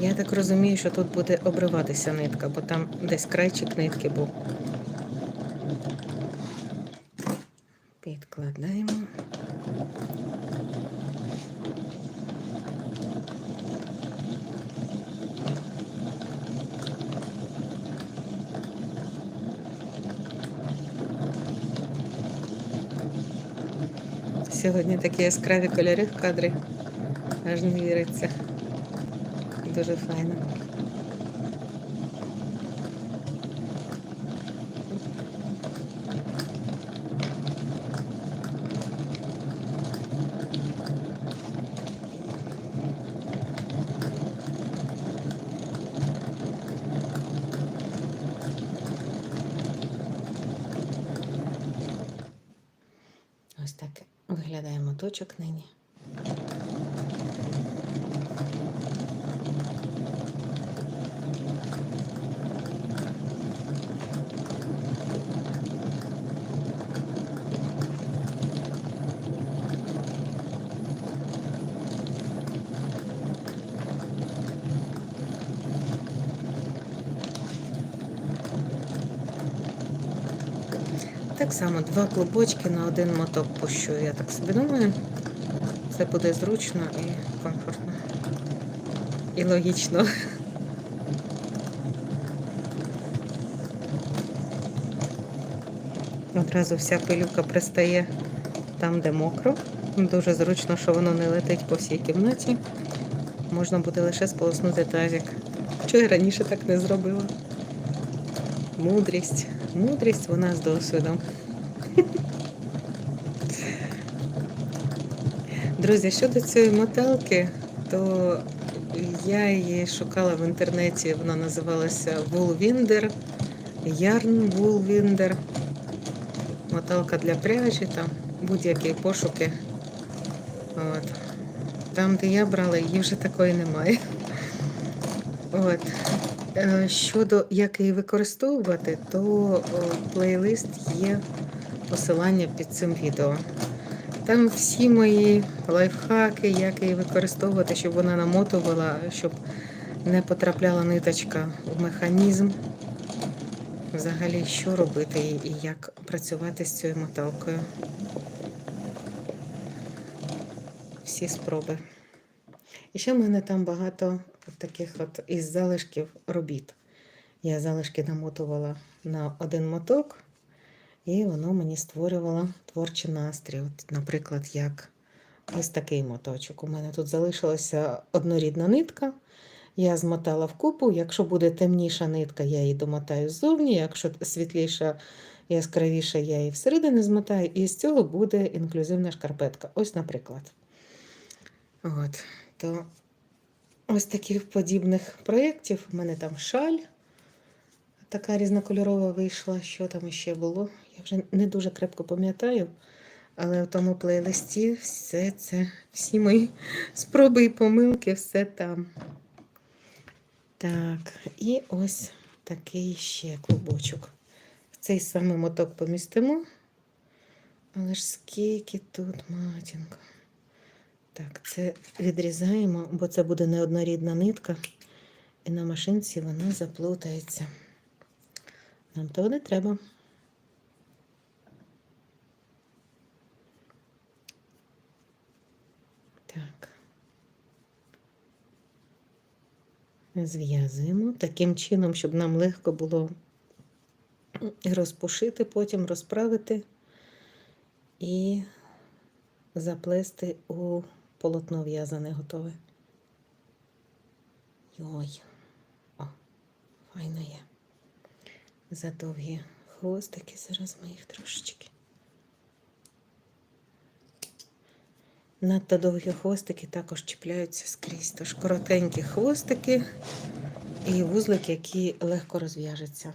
Я так розумію, що тут буде обриватися нитка, бо там десь крайчик нитки був. Підкладаємо. Сьогодні такі яскраві кольори в кадрі. Аж не віриться. Дуже файно. Ось так виглядає моточок нині. Так само два клубочки на один моток пущу. Я так собі думаю. Це буде зручно і комфортно. І логічно. Одразу вся пилюка пристає там, де мокро. Дуже зручно, що воно не летить по всій кімнаті. Можна буде лише сполоснути тазик. Чого я раніше так не зробила? Мудрість. Мудрість вона з досвідом. Друзі, щодо цієї мотелки, то я її шукала в інтернеті, вона називалася Woolwinder, Yarn Woolwinder. Мотелка для пряжі, там будь-які пошуки. От. Там, де я брала, її вже такої немає. От. Е, Щодо як її використовувати, то о, плейлист є посилання під цим відео. Там всі мої лайфхаки, як її використовувати, щоб вона намотувала, щоб не потрапляла ниточка в механізм. Взагалі, що робити і як працювати з цією моталкою. Всі спроби. І ще в мене там багато таких от із залишків робіт. Я залишки намотувала на один моток, і воно мені створювало творчий настрій. От, наприклад, як ось такий моточок. У мене тут залишилася однорідна нитка. Я змотала в купу. Якщо буде темніша нитка, я її домотаю ззовні. Якщо світліша, яскравіша, я її всередині змотаю. І з цього буде інклюзивна шкарпетка. Ось, наприклад. От, то ось таких подібних проєктів. У мене там шаль. Така різнокольорова вийшла. Що там ще було? Я вже не дуже крепко пам'ятаю. Але в тому плейлисті все це, всі мої спроби і помилки, все там. Так, і ось такий ще клубочок. В цей самий моток помістимо. Але ж скільки тут матінка. Так, це відрізаємо, бо це буде неоднорідна нитка, і на машинці вона заплутається. Нам того не треба. Так. Зв'язуємо таким чином, щоб нам легко було розпушити, потім розправити і заплести у полотно в'язане готове. Йой. О, файно є. Задовгі хвостики, зараз ми їх трошечки. Надто довгі хвостики також чіпляються скрізь. Тож коротенькі хвостики і вузлик, який легко розв'яжеться.